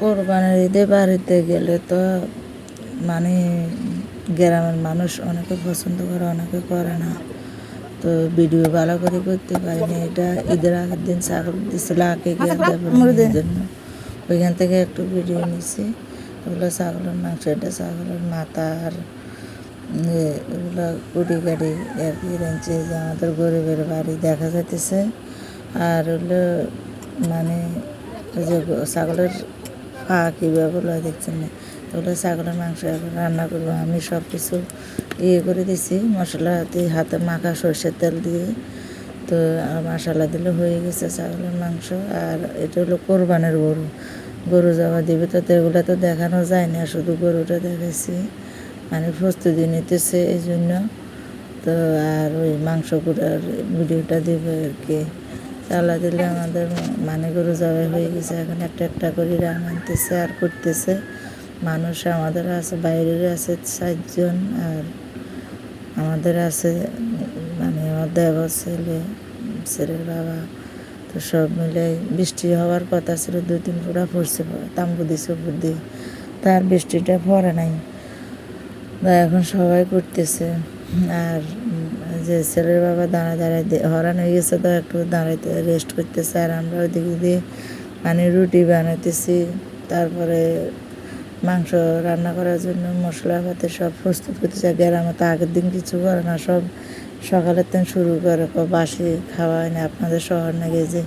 কোরবানির ঈদে বাড়িতে গেলে তো মানে গ্রামের মানুষ অনেকে পছন্দ করে অনেকে করে না। তো ভিডিও ভালো করে করতে পারিনি। এটা ঈদের আগের দিন ছাগল দিছিল আগে গিয়ে জন্য। ওইখান থেকে একটু ভিডিও নিছি। ওগুলো ছাগলের মাংস এটা ছাগলের মাথা আর ইয়ে, এগুলো কুটি কাটি আর কি রেঞ্চে যে আমাদের গরিবের বাড়ি দেখা যাইতেছে। আর হলো মানে ওই যে ছাগলের পা কীভাবে লয় দেখছেন না? ওগুলো ছাগলের মাংস এখন রান্না করব। আমি সব কিছু ইয়ে করে দিছি, মশলা দিয়ে হাতে মাখা সর্ষের তেল দিয়ে। তো মশলা দিলে হয়ে গেছে ছাগলের মাংস। আর এটা হলো কোরবানের গরু। গরু যাওয়া দিবে তো এগুলো তো দেখানো যায় না, শুধু গরুটা দেখাইছি। মানে প্রস্তুতি নিতেছে এই জন্য তো আর ওই মাংস গুঁড়ার ভিডিওটা দিবে আর কি। চালা দিলে আমাদের মানে গরু যাওয়া হয়ে গেছে। এখন একটা একটা করে রান আনতেছে আর করতেছে। মানুষ আমাদের আছে, বাইরের আছে চারজন আর আমাদের আছে মানে আমার দেবর ছেলে, ছেলের বাবা। তো সব মিলে বৃষ্টি হওয়ার কথা ছিল, দুই তিন ফোঁটা পড়ছে, তাম্বু দিছে উপর দিয়ে। তার বৃষ্টিটা পড়ে নাই। এখন সবাই করতেছে। আর যে ছেলের বাবা দাঁড়ায় দাঁড়ায় হরান হয়ে গেছে, তো একটু দাঁড়াইতে রেস্ট করতেছে। আর আমরা ওইদিকে দিয়ে মানে রুটি বানাইতেছি তারপরে মাংস রান্না করার জন্য মশলাপাতি সব প্রস্তুত করতেছে। গ্রামে তো আগের দিন কিছু করে না, সব সকালের দিন শুরু করে। বাসি খাওয়া হয় না, আপনাদের শহর না যে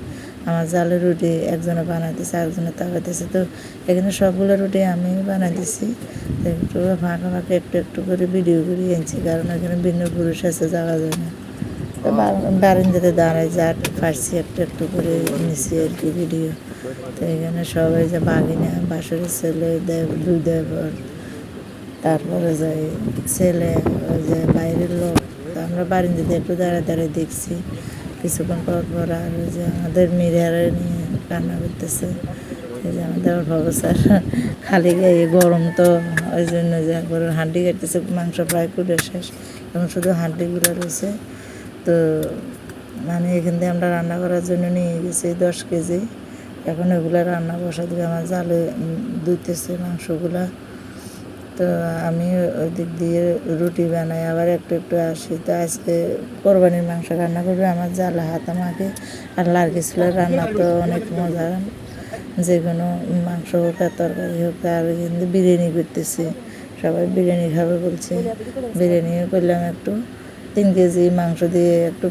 আমার জালে রুটি একজনে বানাইতেছে একজনে তাকাইতেছে তো এখানে সবগুলো রুটি আমি বানাই দিছি। একটু ফাঁকা ফাঁকা একটু একটু করে ভিডিও করে এনেছি কারণ এখানে ভিন্ন পুরুষ আছে, যাওয়া যায় না। তো বারান্দাতে দাঁড়ায় যা পারছি একটু একটু করে নিছি আর কি ভিডিও তো এখানে সবাই যে বাগিনা বাসরের ছেলে, দেব দুই দেবর, তারপরে যাই ছেলে যে বাইরের লোক। আমরা বারিন্দাতে একটু দাঁড়ায় দাঁড়ায় দেখছি। কিছুক্ষণ পর পর আর যে আমাদের মিরারে নিয়ে রান্না করতেছে। এই যে আমাদের অবস্থার খালি গায়ে গরম তো ওই জন্য যে একবার হাঁডি কাটতেছে মাংস প্রায় কুটে শেষ। এখন শুধু হাঁডিগুলো রয়েছে। তো মানে এখান থেকে আমরা রান্না করার জন্য নিয়ে গেছি দশ কেজি। এখন এগুলো রান্না বসা দিবে আমার জালে উম, দুইতেছে মাংসগুলা। তো আমি ওই দিক দিয়ে রুটি বানাই, আবার একটু একটু আসি। তো আজকে কোরবানির মাংস রান্না করবে আমার জালা হাত আমাকে, আর ছিল রান্না তো অনেক মজা। যে কোনো মাংস হোক আর তরকারি হোক আর কিন্তু বিরিয়ানি করতেছি। সবাই বিরিয়ানি খাবে বলছে। বিরিয়ানিও করলাম একটু। তিন কেজি মাংস দিয়ে একটু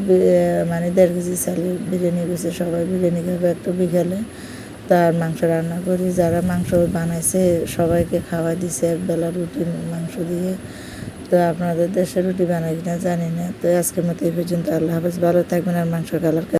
মানে দেড় কেজি চালের বিরিয়ানি করছে, সবাই বিরিয়ানি খাবে একটু বিকালে। তার মাংস রান্না করি। যারা মাংস বানাইছে, সবাইকে খাওয়া দিছে। একবেলা রুটি, মাংস দিয়ে। তো আপনাদের দেশে রুটি বানাই কিনা জানি না। তো আজকের মতো এই পর্যন্ত। আল্লাহ হাফেজ। ভালো থাকবেন আর মাংস কালার